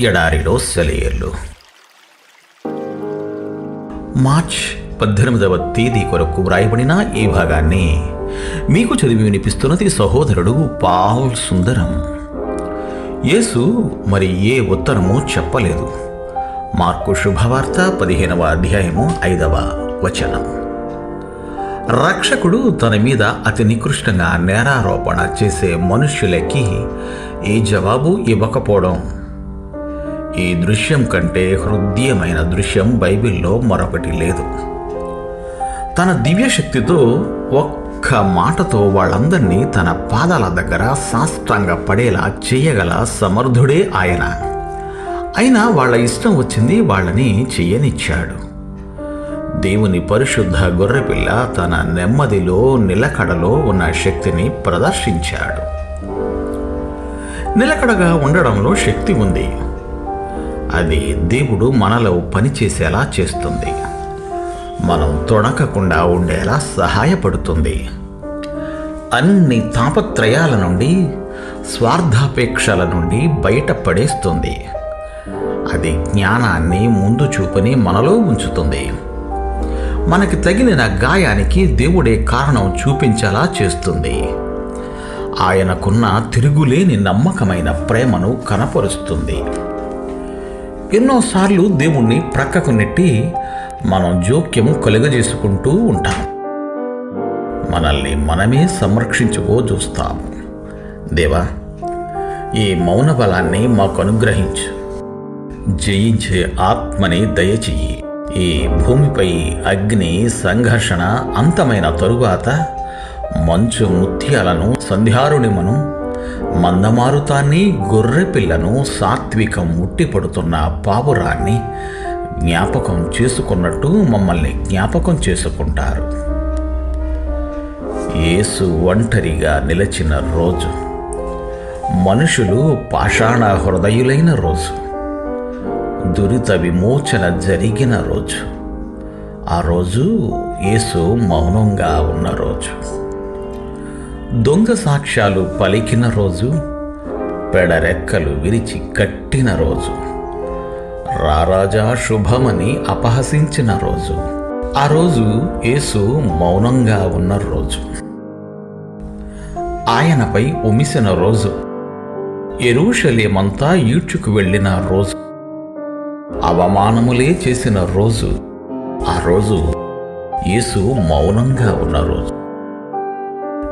ఎడారిలో సెలయేర్లు మార్చ్ పద్దెనిమిదవ తేదీ కొరకు వ్రాయబడిన ఈ భాగాన్ని మీకు చదివి వినిపిస్తున్నది సహోదరుడు పాల్ సుందరం. యేసు మరి ఏ ఉత్తరము చెప్పలేదు. మార్కు శుభవార్త పదిహేనవ అధ్యాయము ఐదవ వచనం. రక్షకుడు తన మీద అతి నికృష్టంగా నేరారోపణ చేసే మనుష్యులకి ఏ జవాబు ఇవ్వకపోవడం ఈ దృశ్యం కంటే హృదయమైన దృశ్యం బైబిల్లో మరొకటి లేదు. తన దివ్య శక్తితో ఒక్క మాటతో వాళ్ళందరినీ తన పాదాల దగ్గర సాష్టంగా పడేలా చేయగల సమర్థుడే ఆయన. అయినా వాళ్ళ ఇష్టం వచ్చింది వాళ్ళని చెయ్యనిచ్చాడు దేవుని పరిశుద్ధ గొర్రెపిల్ల తన నెమ్మదిలో నిలకడలో ఉన్న శక్తిని ప్రదర్శించాడు. నిలకడగా ఉండడంలో శక్తి ఉంది. అది దేవుడు మనలో పనిచేసేలా చేస్తుంది. మనం తొణకకుండా ఉండేలా సహాయపడుతుంది. అన్ని తాపత్రయాల నుండి స్వార్థాపేక్షల నుండి బయటపడేస్తుంది. అది జ్ఞానాన్ని ముందు చూపుని మనలో ఉంచుతుంది. మనకి తగిలిన గాయానికి దేవుడే కారణం చూపించేలా చేస్తుంది. ఆయనకున్న తిరుగులేని నమ్మకమైన ప్రేమను కనపరుస్తుంది. ఎన్నోసార్లు దేవుణ్ణి ప్రక్కకు నెట్టి మనం జోక్యం కలుగజేసుకుంటూ ఉంటాం. మనల్ని మనమే సంరక్షించుకో చూస్తాము దేవా ఈ మౌన బలాన్ని మాకు అనుగ్రహించు జయించే ఆత్మని దయచెయ్యి ఈ భూమిపై అగ్ని సంఘర్షణ అంతమైన తరువాత మంచు ముత్యాలను సంధ్యారుణిమను మందమారుతాన్ని గొర్రెపిల్లను సాత్వికం ముట్టిపడుతున్న పావురాన్ని జ్ఞాపకం చేసుకున్నట్టు మమ్మల్ని జ్ఞాపకం చేసుకుంటారు. యేసు ఒంటరిగా నిలిచిన రోజు. మనుషులు పాషాణ హృదయులైన రోజు. దురిత విమోచన జరిగిన రోజు. ఆ రోజు యేసు మౌనంగా ఉన్న రోజు. దొంగ సాక్ష్యాలు పలికిన రోజు పెడరెక్కలు విరిచి కట్టిన రోజు రారాజా శుభమని అపహసించిన రోజు. ఆ రోజు యేసు మౌనంగా ఉన్న రోజు. ఆయనపై ఉమిసిన రోజు. ఎరుషలేమంతా ఈడ్చుకు వెళ్ళిన రోజు. అవమానములే చేసిన రోజు. ఆ రోజు యేసు మౌనంగా ఉన్న రోజు.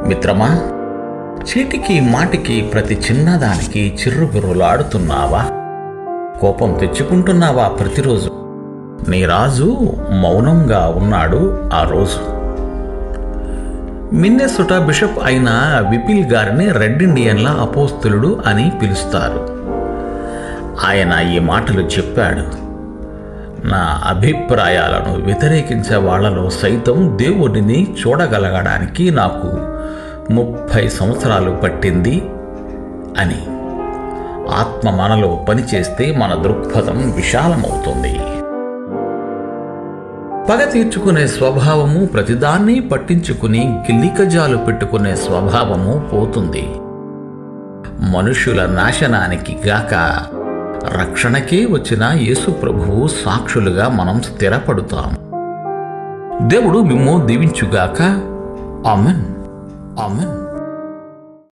మిత్రమా చీటికి మాటికి ప్రతి చిన్నదానికి చిర్రుగురులాడుతున్నావా కోపం తెచ్చుకుంటున్నావా ప్రతిరోజు? నీ రాజు మౌనంగా ఉన్నాడు ఆ రోజు. మిన్నెసుట బిషప్ అయిన విపిల్ గారిని రెడ్ ఇండియన్ల అపోస్తులుడు అని పిలుస్తారు. ఆయన ఈ మాటలు చెప్పాడు. నా అభిప్రాయాలను వ్యతిరేకించే వాళ్ళలో సైతం దేవుడిని చూడగలగడానికి నాకు ముప్పై సంవత్సరాలు పట్టింది అని. ఆత్మ మనలో పనిచేస్తే మన దృక్పథం విశాలమవుతుంది. పగ తీర్చుకునే స్వభావము ప్రతిదాన్ని పట్టించుకుని గిల్లికజాలు పెట్టుకునే స్వభావము పోతుంది. మనుషుల నాశనానికి గాక రక్షణకే వచ్చిన యేసు ప్రభువు సాక్షులుగా మనం స్థిరపడుతాం. దేవుడు మిమ్ము దీవించుగాక. Amen Amen.